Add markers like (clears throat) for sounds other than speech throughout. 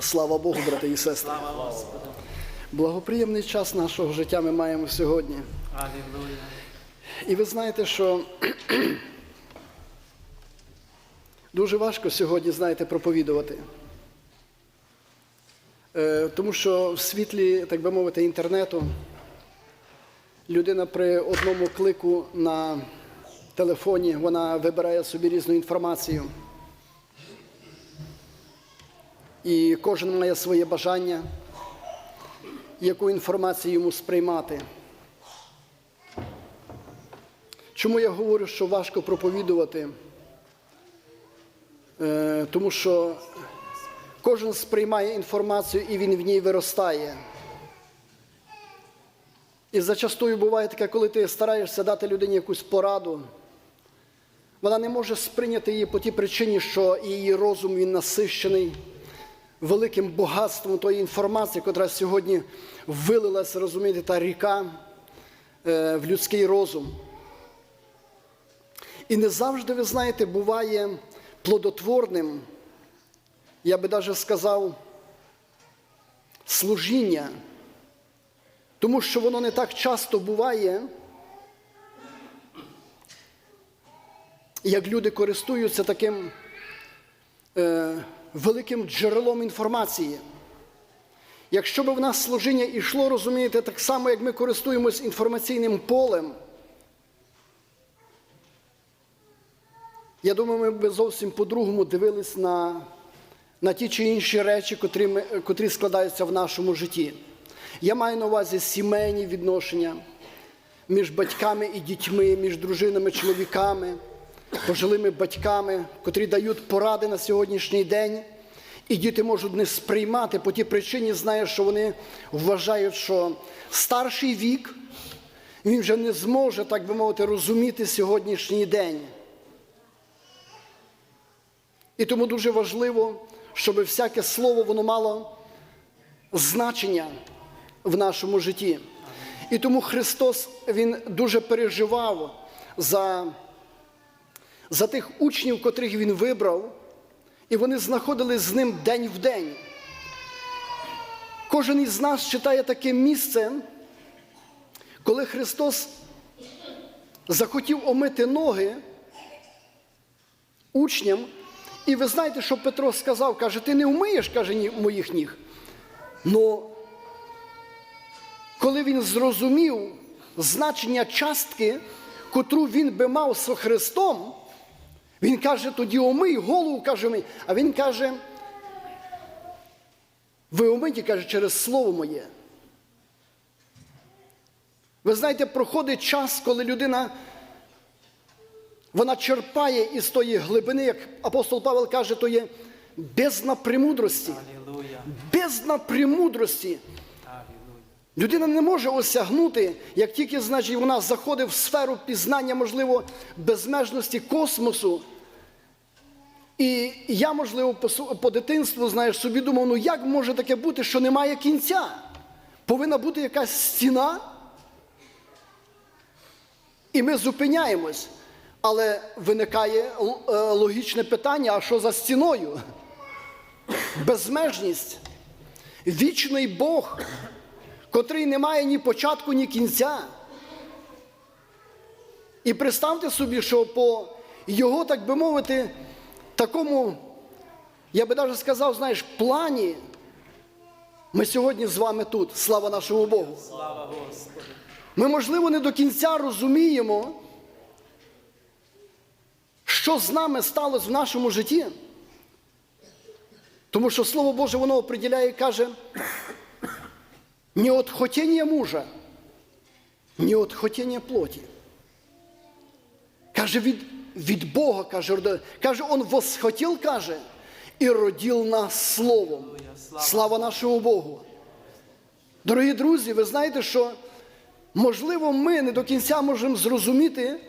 Слава Богу, брати і сестри. Слава Благоприємний час нашого життя ми маємо сьогодні. Алілуя. І ви знаєте, що дуже важко сьогодні, знаєте, проповідувати. Е, Тому що в світлі, так би мовити, інтернету людина при одному клику на телефоні вона вибирає собі різну інформацію. І кожен має своє бажання, яку інформацію йому сприймати. Чому я говорю, що важко проповідувати? Е, тому що кожен сприймає інформацію і він в ній виростає. І зачастую буває таке, коли ти стараєшся дати людині якусь пораду, вона не може сприйняти її по тій причині, що її розум він насищений великим багатством тої інформації, яка сьогодні вилилася, розумієте, та ріка е, в людський розум. І не завжди, ви знаєте, буває плодотворним, я би навіть сказав, служіння, тому що воно не так часто буває, як люди користуються таким е, великим джерелом інформації. Якщо б в нас служіння йшло, розумієте, так само, як ми користуємось інформаційним полем, Я думаю, ми б зовсім по-другому дивились на, на ті чи інші речі, котрі, ми, котрі складаються в нашому житті. Я маю на увазі сімейні відношення між батьками і дітьми, між дружинами, чоловіками, пожилими батьками, котрі дають поради на сьогоднішній день. І діти можуть не сприймати по тій причині, знає, що вони вважають, що старший вік він вже не зможе, так би мовити, розуміти сьогоднішній день. І тому дуже важливо, щоб всяке слово воно мало значення в нашому житті. І тому Христос Він дуже переживав за, за тих учнів, котрих Він вибрав, і вони знаходились з ним день в день. Кожен із нас читає таке місце, коли Христос захотів омити ноги учням. І ви знаєте, що Петро сказав, каже, ти не вмиєш, каже, моїх ніг. Ну, коли він зрозумів значення частки, котру він би мав з Христом, він каже, тоді омий голову, каже мені. А він каже, ви омиті, каже, через слово моє. Ви знаєте, проходить час, коли людина вона черпає із тої глибини, як апостол Павел каже, то є бездна премудрості. Бездна премудрості. Людина не може осягнути, як тільки значить, вона заходить в сферу пізнання, можливо, безмежності космосу. І я, можливо, по, по дитинству, знаєш, собі думав, ну як може таке бути, що немає кінця? Повинна бути якась стіна, і ми зупиняємось. Але виникає е, логічне питання: а що за стіною? Безмежність. Вічний Бог, котрий не має ні початку, ні кінця. І представте собі, що по його, так би мовити, такому, я би навіть сказав, знаєш, плані, ми сьогодні з вами тут, слава нашому Богу. Слава Господу. Ми, можливо, не до кінця розуміємо, що з нами сталося в нашому житті. Тому що Слово Боже, воно определяє і каже, не от хотіння мужа, не от хотіння плоті. Каже, від, від Бога, каже, каже, Он восхотів, каже, і родив нас Словом. Слава нашому Богу. Дорогі друзі, ви знаєте, що можливо ми не до кінця можемо зрозуміти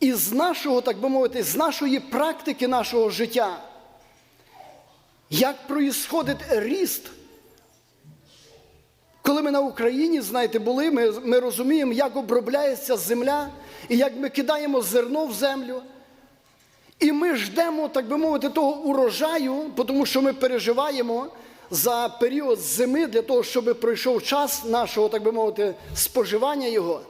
із нашого, так би мовити, з нашої практики нашого життя, як проїсходить ріст. Коли ми на Україні, знаєте, були, ми, ми розуміємо, як обробляється земля і як ми кидаємо зерно в землю. І ми ждемо, так би мовити, того урожаю, тому що ми переживаємо за період зими для того, щоб пройшов час нашого, так би мовити, споживання його.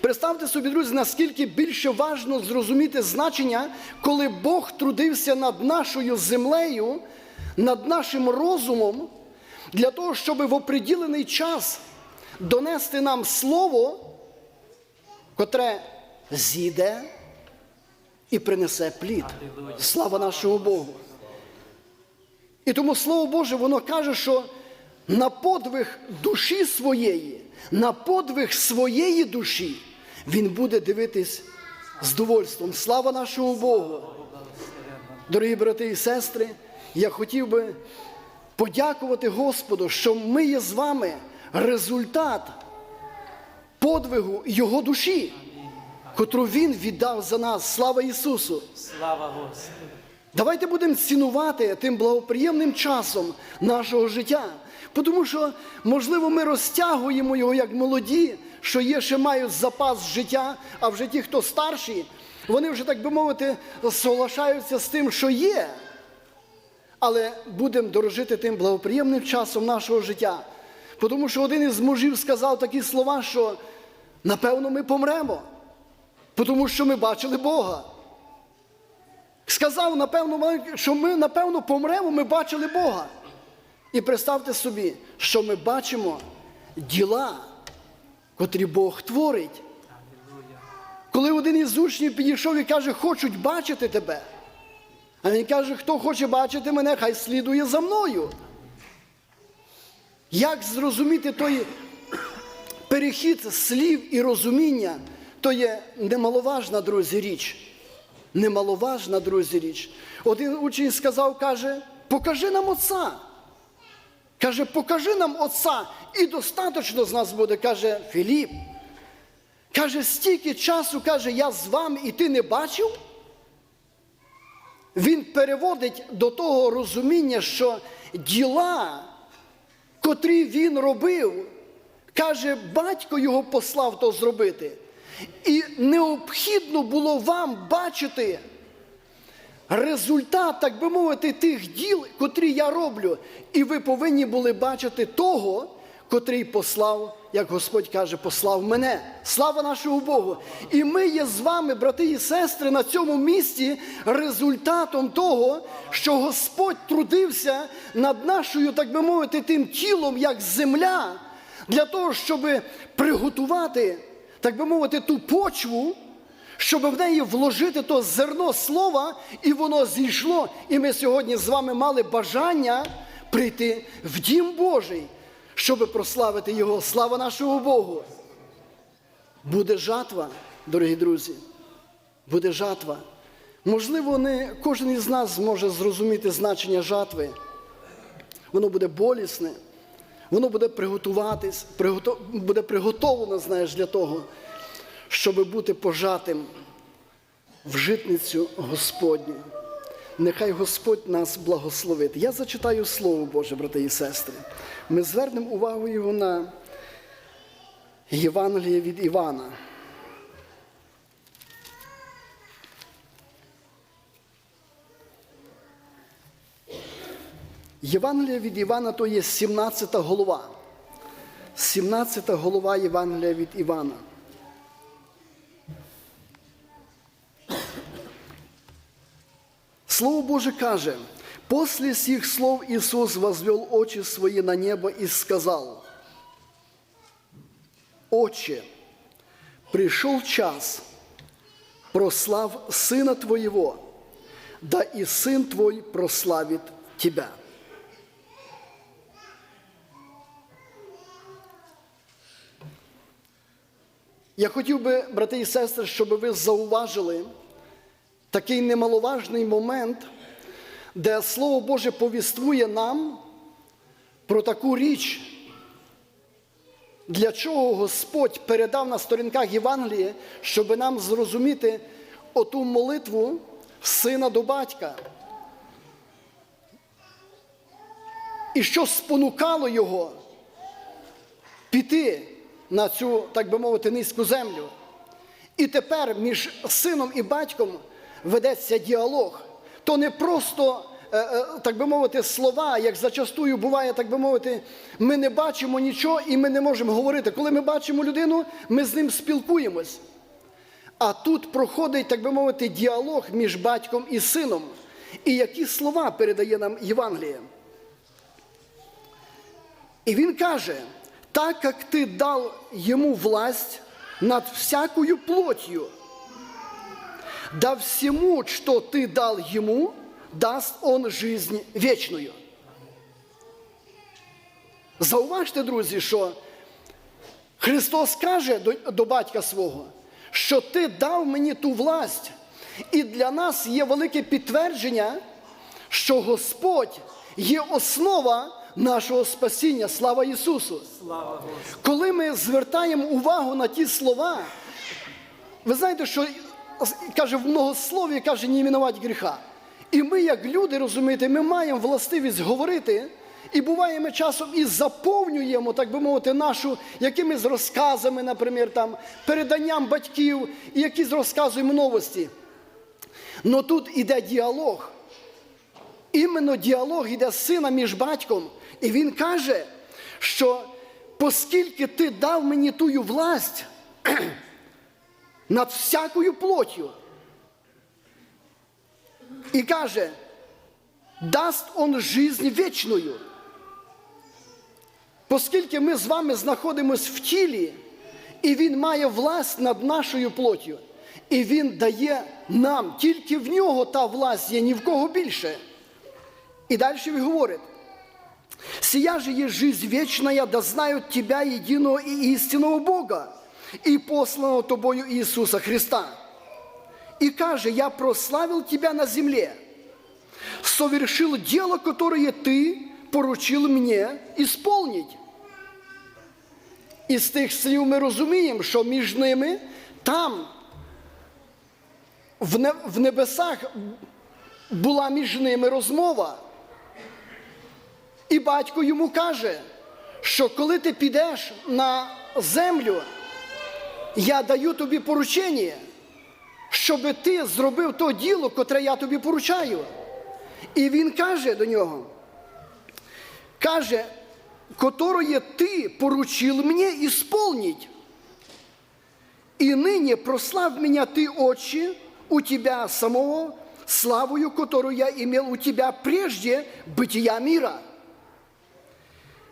Представте собі, друзі, наскільки більше важно зрозуміти значення, коли Бог трудився над нашою землею, над нашим розумом, для того, щоб в оприділений час донести нам слово, котре зійде і принесе плід. Слава нашому Богу. І тому Слово Боже, воно каже, що на подвиг душі своєї, на подвиг своєї душі він буде дивитись з довольством. Слава нашому Богу. Дорогі брати і сестри, я хотів би подякувати Господу, що ми є з вами результат подвигу Його душі, котру Він віддав за нас. Слава Ісусу! Слава Господу. Давайте будемо цінувати тим благоприємним часом нашого життя. Тому що, можливо, ми розтягуємо його як молоді, що є, ще мають запас життя, а вже ті, хто старші, вони вже, так би мовити, соглашаються з тим, що є. Але будемо дорожити тим благоприємним часом нашого життя. Тому що один із мужів сказав такі слова, що напевно ми помремо, тому що ми бачили Бога. Сказав, напевно, що ми, напевно, помремо, ми бачили Бога. І представте собі, що ми бачимо діла, котрі Бог творить. Коли один із учнів підійшов і каже, хочуть бачити тебе. А він каже, хто хоче бачити мене, хай слідує за мною. Як зрозуміти той перехід слів і розуміння, то є немаловажна, друзі, річ. Немаловажна, друзі, річ. Один учень сказав, каже, покажи нам Отця. Каже, покажи нам Отця, і достаточно з нас буде, каже Філіп. Каже, стільки часу, каже, я з вами і ти не бачив. Він переводить до того розуміння, що діла, котрі він робив, каже, батько його послав то зробити. І необхідно було вам бачити результат, так би мовити, тих діл, котрі я роблю. І ви повинні були бачити того, котрий послав, як Господь каже, послав мене. Слава нашому Богу! І ми є з вами, брати і сестри, на цьому місці результатом того, що Господь трудився над нашою, так би мовити, тим тілом, як земля, для того, щоб приготувати, так би мовити, ту почву. Щоб в неї вложити то зерно слова, і воно зійшло. І ми сьогодні з вами мали бажання прийти в дім Божий, щоб прославити Його. Слава нашому Богу. Буде жатва, дорогі друзі. Буде жатва. Можливо, не кожен із нас зможе зрозуміти значення жатви. Воно буде болісне, воно буде приготуватись, приготов... буде приготовлено, знаєш, для того щоб бути пожатим в житницю Господню. Нехай Господь нас благословить. Я зачитаю Слово Боже, брати і сестри. Ми звернемо увагу його на Євангеліє від Івана. Євангелія від Івана то є 17 голова. 17 голова Євангелія від Івана. Слово Боже каже, после сих слов Иисус возвел очи свои на небо и сказал, «Отче, пришел час, прослав Сына Твоего, да и Сын Твой прославит Тебя». Я хотів би, брати і сестри, щоб ви зауважили, такий немаловажний момент, де Слово Боже повіствує нам про таку річ, для чого Господь передав на сторінках Євангелії, щоб нам зрозуміти оту молитву сина до батька. І що спонукало його піти на цю, так би мовити, низьку землю. І тепер між сином і батьком ведеться діалог, то не просто, е, е, так би мовити, слова, як зачастую буває, так би мовити, ми не бачимо нічого і ми не можемо говорити. Коли ми бачимо людину, ми з ним спілкуємось. А тут проходить, так би мовити, діалог між батьком і сином. І які слова передає нам Євангеліє? І він каже: так як ти дав йому власть над всякою плотью, да всему, что ты дал ему, даст он жизнь вечную. Зауважте, друзі, що Христос каже до, до батька свого, що ти дав мені ту власть. І для нас є велике підтвердження, що Господь є основа нашого спасіння. Слава Ісусу! Слава Коли ми звертаємо увагу на ті слова, ви знаєте, що каже в многослові, каже, не іменувати гріха. І ми, як люди, розумієте, ми маємо властивість говорити, і буває, ми часом і заповнюємо, так би мовити, нашу якимись розказами, наприклад, там, переданням батьків, і якісь розказуємо новості. Но тут іде діалог. Іменно діалог іде з сина між батьком. І він каже, що оскільки ти дав мені тую власть над всякою плотью, і каже, дасть он жизнь вічною. Оскільки ми з вами знаходимося в тілі, і він має власть над нашою плоттю, і він дає нам, тільки в нього та власть є, ні в кого більше. И дальше він говорить, «Сия же есть жизнь вечная, да знают Тебя, единого и истинного Бога, и посланного Тобою Иисуса Христа. И каже, я прославил Тебя на земле, совершил дело, которое Ты поручил мне исполнить». І з тих слів ми розуміємо, що між ними там, в небесах, була між ними розмова. І батько йому каже, що коли ти підеш на землю, я даю тобі поручення, щоб ти зробив то діло, котре я тобі поручаю. І він каже до нього, каже, которое ти поручил мені исполнить. И ныне прослав меня ты, Отче, у тебя самого, славою, которую я имел у тебя прежде бытия мира.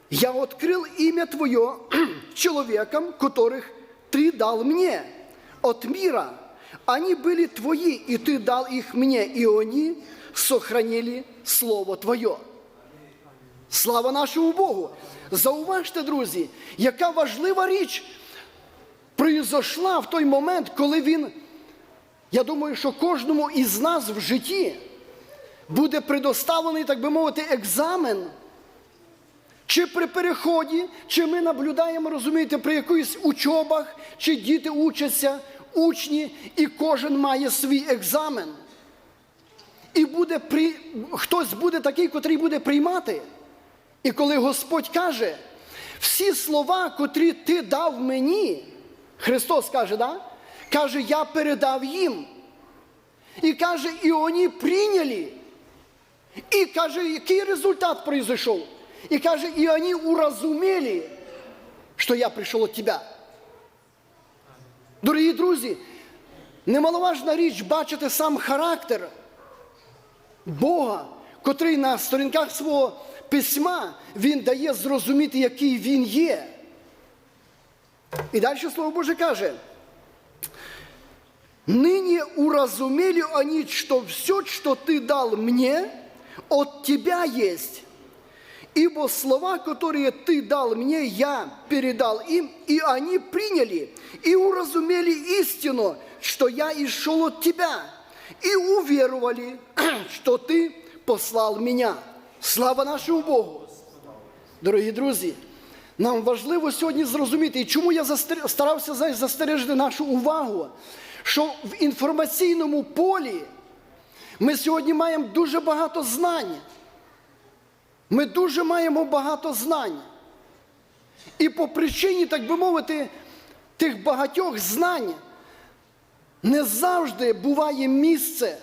Я открыл имя Твое (clears throat) человекам, которых Ты дал мне от мира. Они были Твои, и Ты дал их мне, и они сохранили Слово Твое. Слава нашому Богу! Зауважте, друзі, яка важлива річ произошла в той момент, коли він, я думаю, що кожному із нас в житті буде предоставлений, так би мовити, екзамен. Чи при переході, чи ми наблюдаємо, розумієте, при якихось учобах, чи діти учаться, учні, і кожен має свій екзамен. І буде при... хтось буде такий, котрий буде приймати. І коли Господь каже, всі слова, котрі ти дав мені, Христос каже, да? каже, я передав їм. І каже, і вони прийняли. І каже, який результат произошел? І каже, і вони уразумели, що я прийшов від тебе. Дорогі друзі, немаловажна річ бачити сам характер Бога, котрий на сторінках свого письма він дає зрозуміти, який він є. І далі Слово Боже каже, ныне уразумели они, что все, что ты дал мне, от тебя есть. Ибо слова, которые ты дал мне, я передал им, и они приняли и уразумели истину, что я и шел от тебя, и уверовали, (clears throat) что ты послал меня. Слава нашому Богу! Дорогі друзі, нам важливо сьогодні зрозуміти, і чому я застер- старався знаєш, застережити нашу увагу, що в інформаційному полі ми сьогодні маємо дуже багато знань. Ми дуже маємо багато знань. І по причині, так би мовити, тих багатьох знань не завжди буває місце,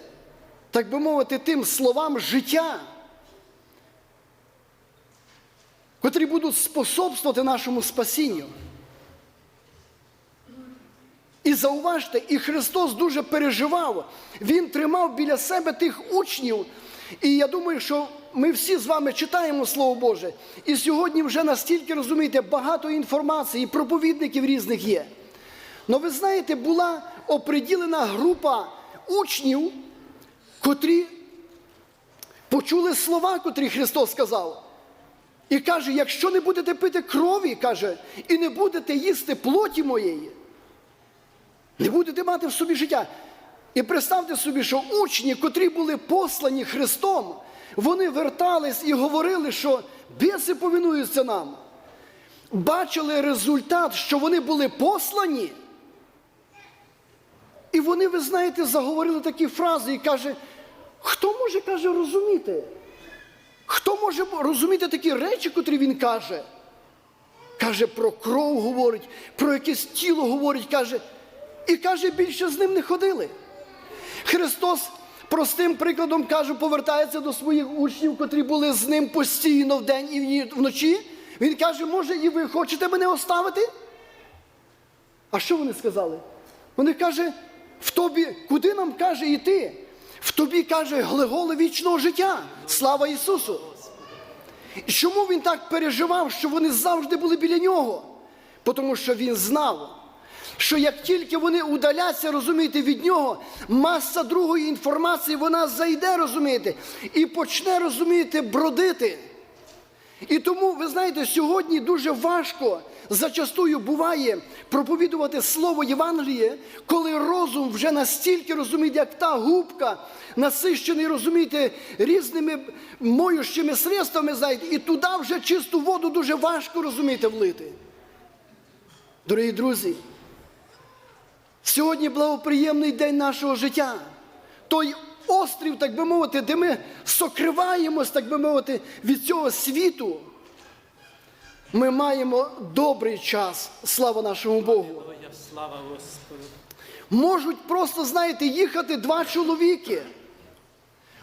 так би мовити, тим словам життя, котрі будуть способствувати нашому спасінню. І зауважте, і Христос дуже переживав. Він тримав біля себе тих учнів. І я думаю, що ми всі з вами читаємо Слово Боже. І сьогодні вже настільки розумієте, багато інформації, проповідників різних є. Но ви знаєте, була оприділена група учнів, котрі почули слова, котрі Христос сказав. І каже: якщо не будете пити крові, каже, і не будете їсти плоті моєї, не будете мати в собі життя. І представте собі, що учні, котрі були послані Христом, вони вертались і говорили, що біси повинуються нам. Бачили результат, що вони були послані. І вони, ви знаєте, заговорили такі фрази і каже, хто може каже, розуміти? Хто може розуміти такі речі, котрі він каже? Каже, про кров говорить, про якесь тіло говорить, каже, і каже, більше з ним не ходили. Христос простим прикладом каже, повертається до своїх учнів, котрі були з ним постійно вдень і вночі. Він каже, може, і ви хочете мене оставити? А що вони сказали? Вони каже, в тобі, куди нам каже йти? В тобі каже глеголи вічного життя. Слава Ісусу! І чому він так переживав, що вони завжди були біля нього? Тому що він знав, що як тільки вони удаляться, розумієте, від нього, маса другої інформації вона зайде, розумієте, і почне, розумієте, бродити. І тому, ви знаєте, сьогодні дуже важко зачастую буває проповідувати слово Євангеліє, коли розум вже настільки розуміє, як та губка, насищений, розумієте, різними моющими средствами, знаєте, і туди вже чисту воду дуже важко розумієте, влити. Дорогі друзі, сьогодні благоприємний день нашого життя. Той острів, так би мовити, де ми сокриваємось, так би мовити, від цього світу. Ми маємо добрий час, слава нашому Богу. Слава Господу. Можуть просто, знаєте, їхати два чоловіки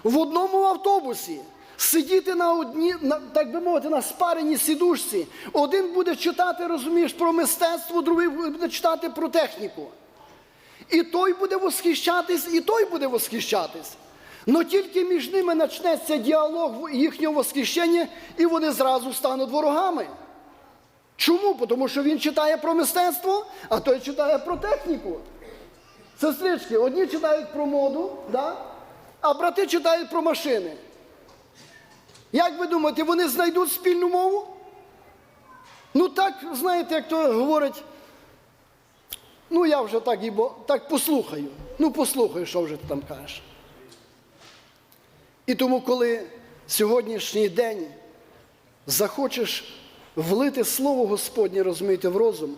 в одному автобусі, сидіти на одній, на, так би мовити, на спареній сідушці. Один буде читати, розумієш, про мистецтво, другий буде читати про техніку. І той буде восхищатись, і той буде восхищатись. Но тільки між ними почнеться діалог їхнього восхищення, і вони зразу стануть ворогами. Чому? Тому що він читає про мистецтво, а той читає про техніку. Сестрички, одні читають про моду, да? а брати читають про машини. Як ви думаєте, вони знайдуть спільну мову? Ну так, знаєте, як то говорять, ну я вже так, бо, так послухаю. Ну послухаю, що вже ти там кажеш. І тому, коли сьогоднішній день захочеш влити Слово Господнє, розумієте, в розум,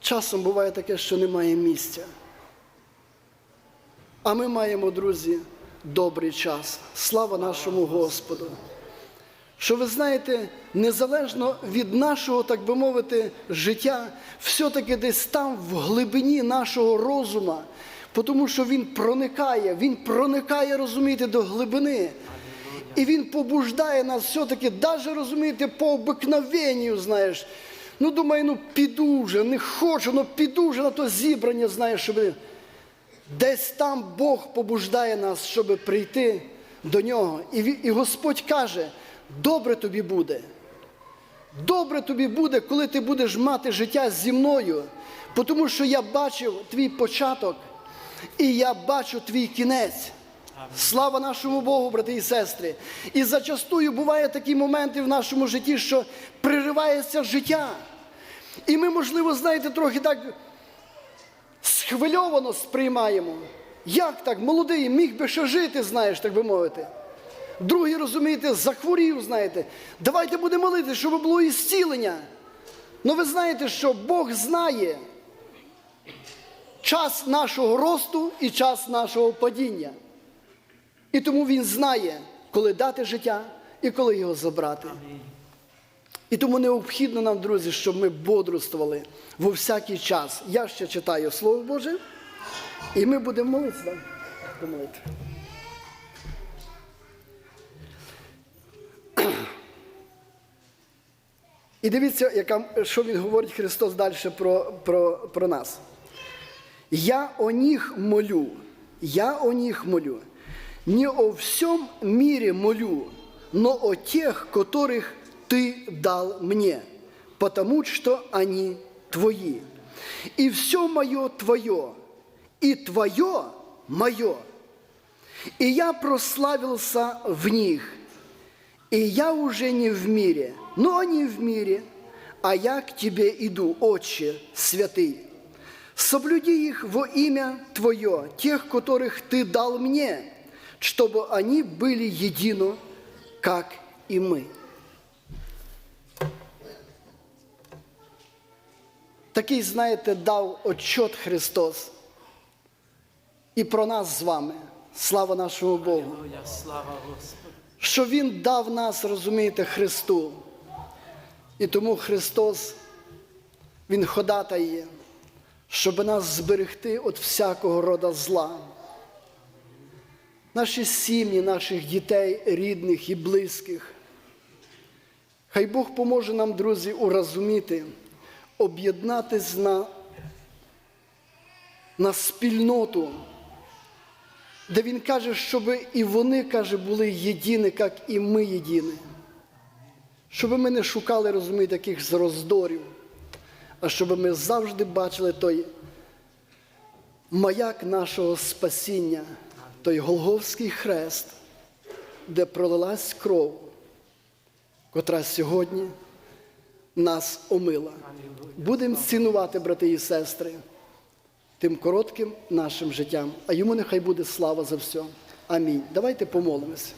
часом буває таке, що немає місця. А ми маємо, друзі, добрий час. Слава нашому Господу. Що ви знаєте, незалежно від нашого, так би мовити, життя, все-таки десь там в глибині нашого розума, тому що він проникає, він проникає, розумієте, до глибини. І він побуждає нас все-таки, навіть розумієте, по обикновенню, знаєш. Ну, думаю, ну піду вже, не хочу, ну піду вже на то зібрання, знаєш, щоб. Десь там Бог побуждає нас, щоб прийти до нього. І, і Господь каже: добре тобі буде. Добре тобі буде, коли ти будеш мати життя зі мною, тому що я бачив твій початок і я бачу твій кінець. Слава нашому Богу, брати і сестри. І зачастую бувають такі моменти в нашому житті, що приривається життя. І ми, можливо, знаєте, трохи так схвильовано сприймаємо. Як так? Молодий, міг би ще жити, знаєш, так би мовити. Другий, розумієте, захворів, знаєте. Давайте будемо молити, щоб було і зцілення. Ну ви знаєте, що Бог знає час нашого росту і час нашого падіння. І тому Він знає, коли дати життя і коли його забрати. І тому необхідно нам, друзі, щоб ми бодрствували во всякий час. Я ще читаю Слово Боже. І ми будемо молитися. да? До молитви. І дивіться, яка, що він говорить Христос далі про, про, про нас. Я о них молю, я о них молю. Не о всем мире молю, но о тех, которых ты дал мне, потому что они твои. И все мое твое, и твое мое. И я прославился в них, и я уже не в мире, но они в мире, а я к тебе иду, Отче святый. Соблюди их во имя Твое, тех, которых Ты дал мне, чтобы они были едино, как и мы. Такий, знаєте, дав отчет Христос і про нас з вами. Слава нашому Богу Алілуя, слава Господу. що Він дав нас, розумієте, Христу. І тому Христос, Він ходатає, щоб нас зберегти від всякого рода зла. Наші сім'ї, наших дітей, рідних і близьких. Хай Бог поможе нам, друзі, урозуміти, об'єднатись на, на спільноту де він каже, щоб і вони, каже, були єдині, як і ми єдині. Щоб ми не шукали, розумієте, якихось роздорів, а щоб ми завжди бачили той маяк нашого спасіння, той Голговський хрест, де пролилась кров, котра сьогодні нас омила. Будемо цінувати, брати і сестри тим коротким нашим життям. А йому нехай буде слава за все. Амінь. Давайте помолимося.